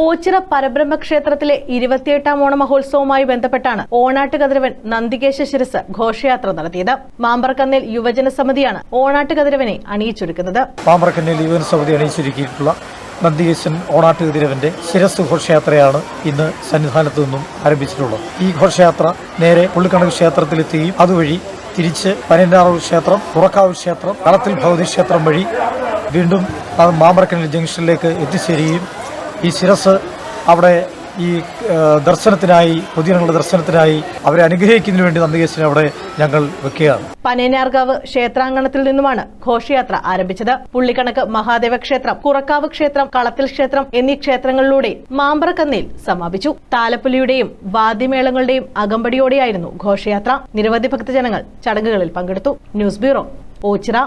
ഓച്ചിറ പരബ്രഹ്മ ക്ഷേത്രത്തിലെ ഇരുപത്തിയെട്ടാം ഓണ മഹോത്സവവുമായി ബന്ധപ്പെട്ടാണ് ഓണാട്ട് കതിരവൻ നന്ദികേശ ശിരസ് ഘോഷയാത്ര നടത്തിയത്. മാമ്പറക്കന്നേൽ യുവജന സമിതിയാണ് ഓണാട്ട് കതിരവനെ അണിയിച്ചൊരുക്കുന്നത്. മാമ്പറക്കന്നേൽ യുവജന സമിതി അണിയിച്ചൊരുക്കിയിട്ടുള്ള നന്ദികേശൻ ഓണാട്ടുകതിരവന്റെ ശിരസ് ഘോഷയാത്രയാണ് ഇന്ന് സന്നിധാനത്ത് നിന്നും ആരംഭിച്ചിട്ടുള്ളത്. ഈ ഘോഷയാത്ര നേരെ പുള്ളിക്കണക്ക് ക്ഷേത്രത്തിലെത്തുകയും അതുവഴി തിരിച്ച് പനന്താറൂർ ക്ഷേത്രം പുറക്കാവ് ക്ഷേത്രം കളത്തിൽ ഭഗവതി ക്ഷേത്രം വഴി വീണ്ടും മാമ്പറക്കന്നിൽ ജംഗ്ഷനിലേക്ക് എത്തിച്ചേരുകയും ഈ ശിരസ് അവിടെ ഈ ദർശനത്തിനായി പൊതുജനങ്ങളുടെ ദർശനത്തിനായി അവരെ അനുഗ്രഹിക്കുന്നതിന് വേണ്ടി നന്ദികേശ്വരൻ അവിടെ ഞങ്ങൾ വെക്കുകയാണ്. പനേനാർകാവ് ക്ഷേത്രാങ്കണത്തിൽ നിന്നുമാണ് ഘോഷയാത്ര ആരംഭിച്ചത്. പുള്ളിക്കണക്ക് മഹാദേവ ക്ഷേത്രം കുറക്കാവ് ക്ഷേത്രം കളത്തിൽ ക്ഷേത്രം എന്നീ ക്ഷേത്രങ്ങളിലൂടെ മാമ്പറക്കന്നയിൽ സമാപിച്ചു. താലപ്പൊലിയുടെയും വാദ്യമേളങ്ങളുടെയും അകമ്പടിയോടെയായിരുന്നു ഘോഷയാത്ര. നിരവധി ഭക്തജനങ്ങൾ ചടങ്ങുകളിൽ പങ്കെടുത്തു. News bureau Ochira.